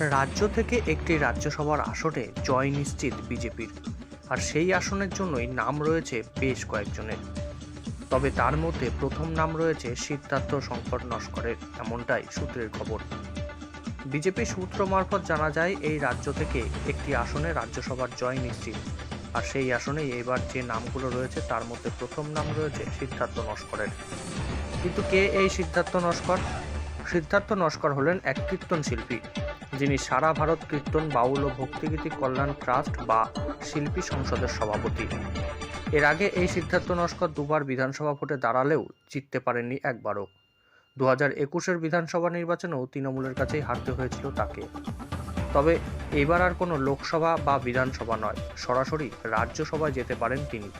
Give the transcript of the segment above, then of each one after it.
রাজ্য থেকে একটি রাজ্যসভার আসনে জয় নিশ্চিত বিজেপির। আর সেই আসনের জন্যই নাম রয়েছে বেশ কয়েকজনের। তবে তার মধ্যে প্রথম নাম রয়েছে সিদ্ধার্থ শঙ্কর নস্করের, এমনটাই সূত্রের খবর। বিজেপি সূত্র মারফত জানা যায়, এই রাজ্য থেকে একটি আসনে রাজ্যসভার জয় নিশ্চিত। আর সেই আসনেই এবার যে নামগুলো রয়েছে, তার মধ্যে প্রথম নাম রয়েছে সিদ্ধার্থ নস্করের। কিন্তু কে এই সিদ্ধার্থ নস্কর? সিদ্ধার্থ নস্কর হলেন এক কীর্তন শিল্পী যিনি সারা ভারত কীর্তন, বাউল ও ভক্তিগীতি কল্যাণ ট্রাস্ট বা শিল্পী সংসদের সভাপতি। এর আগে এই সিদ্ধার্থ নস্কর দুবার বিধানসভা ভোটে দাঁড়ালেও জিততে পারেননি একবারও। দু হাজার একুশের বিধানসভা নির্বাচনেও তৃণমূলের কাছেই হারতে হয়েছিল তাকে। তবে এবার আর কোনো লোকসভা বা বিধানসভা নয়, সরাসরি রাজ্যসভায় যেতে পারেন তিনি।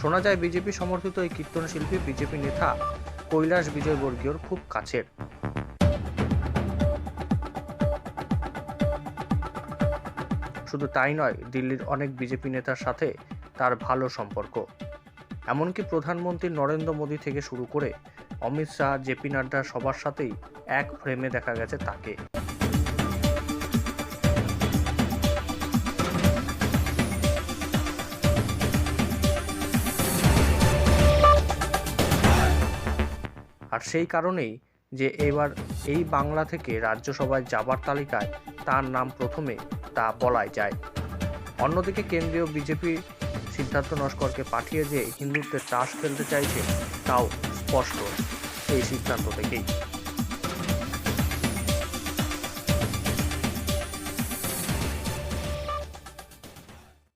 শোনা যায় বিজেপি সমর্থিত এই কীর্তন শিল্পী বিজেপি নেতা কৈলাস বিজয়বর্গীয়র খুব কাছের। শুধু তাই নয়, দিল্লির অনেক বিজেপি নেতার সাথে তার ভালো সম্পর্ক। এমনকি প্রধানমন্ত্রী নরেন্দ্র মোদী থেকে শুরু করে অমিত শাহ জেপি নাড্ডা সবার সাথেই এক ফ্রেমে দেখা গেছে তাকে। আর সেই কারণেই যে এবার এই বাংলা থেকে রাজ্যসভায় যাবার তালিকায় তার নাম প্রথমে তা বলাই যায়। অন্যদিকে কেন্দ্রীয় বিজেপি সিদ্ধার্থ নস্করকে পাঠিয়ে যে হিন্দুত্বের তাস খেলতে চাইছে, তাও স্পষ্ট। এই সিদ্ধান্ত থেকেই।